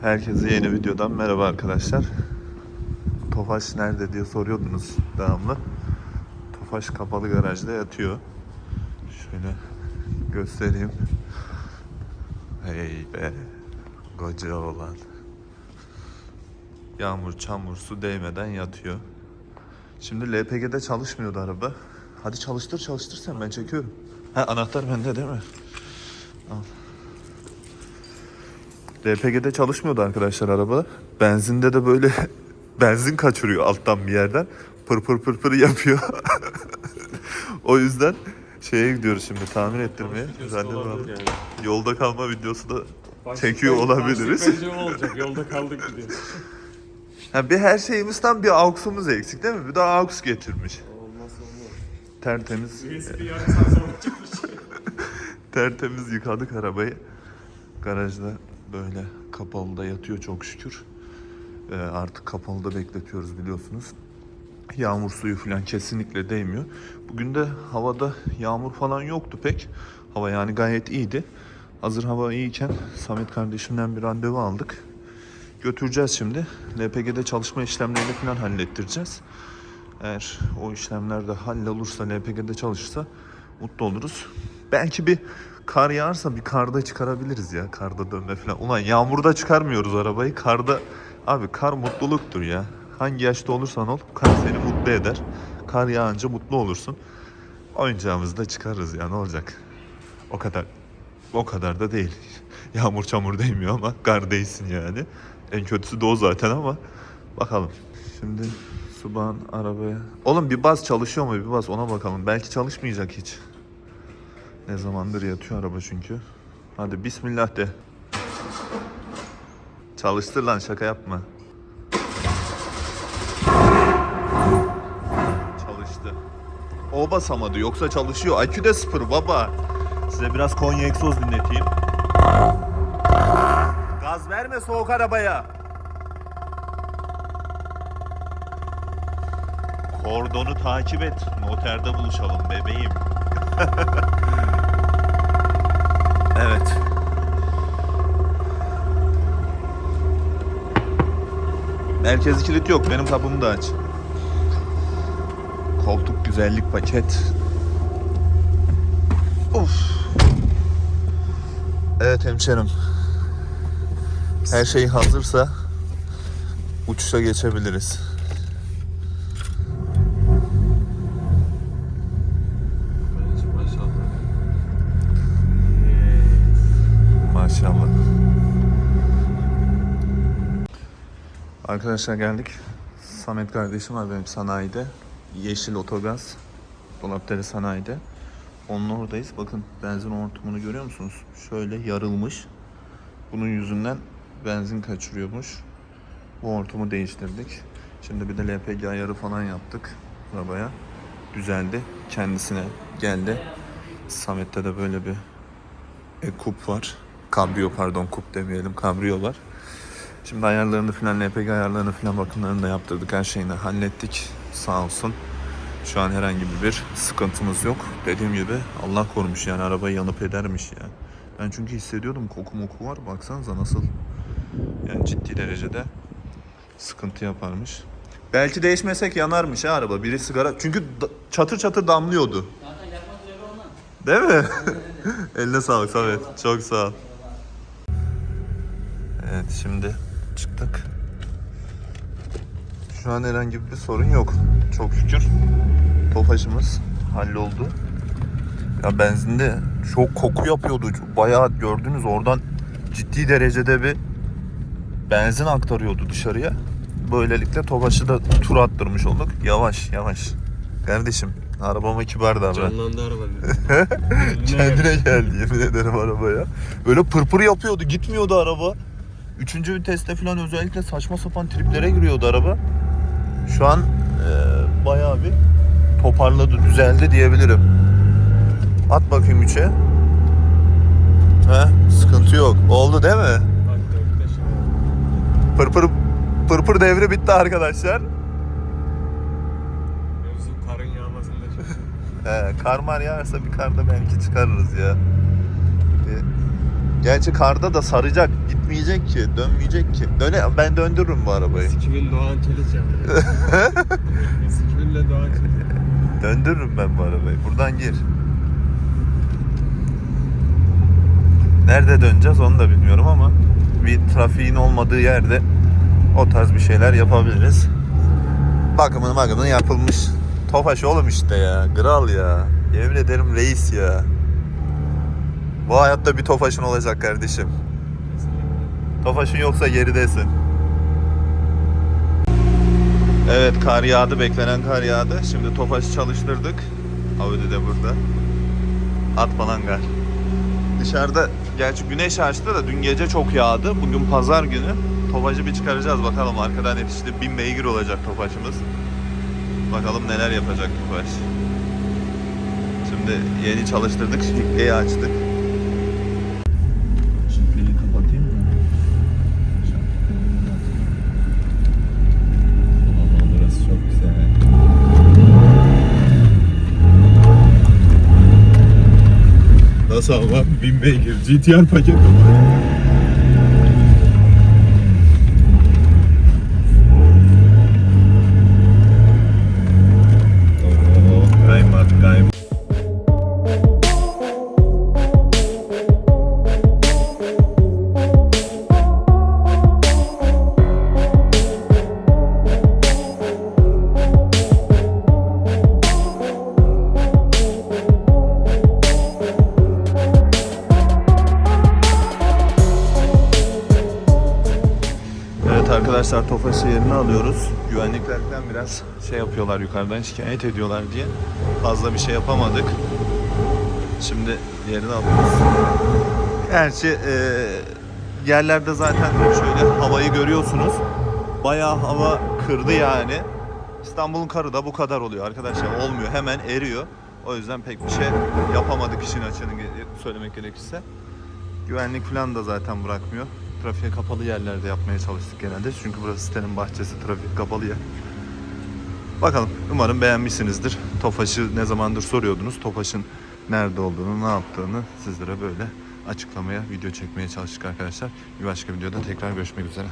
Herkese yeni videodan merhaba arkadaşlar. Tofaş nerede diye soruyordunuz devamlı. Tofaş kapalı garajda yatıyor. Şöyle göstereyim. Hey be. Koca olan. Yağmur, çamur, su değmeden yatıyor. Şimdi LPG'de çalışmıyordu araba. Hadi çalıştır çalıştır sen ben çekiyorum. Ha anahtar bende değil mi? LPG'de çalışmıyordu arkadaşlar araba. Benzinde de böyle benzin kaçırıyor alttan bir yerden. Pır pır pır pır yapıyor. o yüzden şeye gidiyoruz şimdi tamir ettirmeye. Zannediyorum yani. yolda kalma videosu da Başlık çekiyor bence- olabiliriz. Başlık olacak. Yolda kaldık diye. Ha, bir her şeyimizden bir aux'umuz eksik değil mi? Bir daha aux getirmiş. Olmaz olmaz. Tertemiz, tertemiz yıkadık arabayı. Garajda böyle kapalıda yatıyor çok şükür. Ee, artık kapalıda bekletiyoruz biliyorsunuz. Yağmur suyu falan kesinlikle değmiyor. Bugün de havada yağmur falan yoktu pek. Hava yani gayet iyiydi. Hazır hava iyiyken Samet kardeşimden bir randevu aldık. Götüreceğiz şimdi. LPG'de çalışma işlemlerini falan hallettireceğiz. Eğer o işlemler de hallolursa, LPG'de çalışırsa mutlu oluruz. Belki bir kar yağarsa bir karda çıkarabiliriz ya. Karda dönme falan. Ulan yağmurda çıkarmıyoruz arabayı. Karda abi kar mutluluktur ya. Hangi yaşta olursan ol kar seni mutlu eder. Kar yağınca mutlu olursun. Oyuncağımızı da çıkarırız ya ne olacak. O kadar o kadar da değil. Yağmur çamur değmiyor ama kar değsin yani. En kötüsü de o zaten ama bakalım. Şimdi Suban arabaya... Oğlum bir baz çalışıyor mu bir baz ona bakalım. Belki çalışmayacak hiç. Ne zamandır yatıyor araba çünkü. Hadi bismillah de. Çalıştır lan şaka yapma. Çalıştı. O basamadı yoksa çalışıyor. IQ de sıfır baba. Size biraz Konya egzoz dinleteyim. Gaz verme soğuk arabaya. Kordonu takip et. Noterde buluşalım bebeğim. evet. Merkezi kilit yok. Benim kapımı da aç. Koltuk güzellik paket. Of. Evet hemşerim. Her şey hazırsa uçuşa geçebiliriz. Maşallah. Arkadaşlar geldik. Samet kardeşim var benim sanayide. Yeşil Otogaz. Dolapdere sanayide. Onun oradayız. Bakın benzin hortumunu görüyor musunuz? Şöyle yarılmış. Bunun yüzünden benzin kaçırıyormuş. Bu hortumu değiştirdik. Şimdi bir de LPG ayarı falan yaptık arabaya. Düzeldi. Kendisine geldi. Samet'te de böyle bir e, kup var. Kabrio pardon kup demeyelim kabrio var. Şimdi ayarlarını falan LPG ayarlarını falan bakımlarını da yaptırdık. Her şeyini hallettik. Sağ olsun. Şu an herhangi bir sıkıntımız yok. Dediğim gibi Allah korumuş yani araba yanıp edermiş ya. Ben çünkü hissediyordum koku moku var. Baksanıza nasıl yani ciddi derecede sıkıntı yaparmış. Belki değişmesek yanarmış ha araba. Biri sigara çünkü çatır çatır damlıyordu. Zaten üzere olmaz. Değil mi? Eline sağlık Samet. Çok sağ ol. Şimdi çıktık. Şu an herhangi bir sorun yok. Çok şükür. Tofaşımız halloldu. Ya benzinde çok koku yapıyordu. Bayağı gördünüz oradan ciddi derecede bir benzin aktarıyordu dışarıya. Böylelikle Tofaş'ı da tur attırmış olduk. Yavaş yavaş. Kardeşim arabama kibar davran. Canlandı araba. Kendine geldi yemin ederim arabaya. Böyle pırpır yapıyordu gitmiyordu araba. Üçüncü viteste falan özellikle saçma sapan triplere giriyordu araba. Şu an e, bayağı bir toparladı düzeldi diyebilirim. At bakayım üçe. He, sıkıntı yok. Oldu değil mi? Pırpır pırpır devri bitti arkadaşlar. Mevzu karın yağmasında. He, kar mar yağarsa bir karda belki çıkarırız ya. Gerçi karda da saracak. Gitmeyecek ki, dönmeyecek ki. Döne, ben döndürürüm bu arabayı. Sikim'in Doğan Çelik yani. Sikim'le Doğan Çelik. Döndürürüm ben bu arabayı. Buradan gir. Nerede döneceğiz onu da bilmiyorum ama bir trafiğin olmadığı yerde o tarz bir şeyler yapabiliriz. Bakımını bakımını yapılmış. Tofaş oğlum işte ya. Kral ya. Yemin ederim reis ya. Bu hayatta bir tofaşın olacak kardeşim. Tofaşın yoksa geridesin. Evet kar yağdı. Beklenen kar yağdı. Şimdi Tofaş'ı çalıştırdık. Audi de burada. Atma lan kar. Dışarıda gerçi güneş açtı da dün gece çok yağdı. Bugün pazar günü. Tofaş'ı bir çıkaracağız bakalım. Arkadan yetişti. Bin beygir olacak Tofaş'ımız. Bakalım neler yapacak Tofaş. Şimdi yeni çalıştırdık. Şifreyi açtık. Şifreyi kapatayım mı? Ama burası çok güzel. Ama? Bin beygir. GTR paket Kaymak, Arkadaşlar Tofaş'ı yerine alıyoruz. Güvenliklerden biraz şey yapıyorlar yukarıdan şikayet ediyorlar diye. Fazla bir şey yapamadık. Şimdi yerine alıyoruz. Gerçi e, yerlerde zaten şöyle havayı görüyorsunuz. Bayağı hava kırdı yani. İstanbul'un karı da bu kadar oluyor arkadaşlar. Olmuyor hemen eriyor. O yüzden pek bir şey yapamadık işin açığını söylemek gerekirse. Güvenlik falan da zaten bırakmıyor. Trafiğe kapalı yerlerde yapmaya çalıştık genelde. Çünkü burası sitenin bahçesi, trafik kapalı yer. Bakalım. Umarım beğenmişsinizdir. Tofaş'ı ne zamandır soruyordunuz. Tofaş'ın nerede olduğunu, ne yaptığını sizlere böyle açıklamaya, video çekmeye çalıştık arkadaşlar. Bir başka videoda tekrar görüşmek üzere.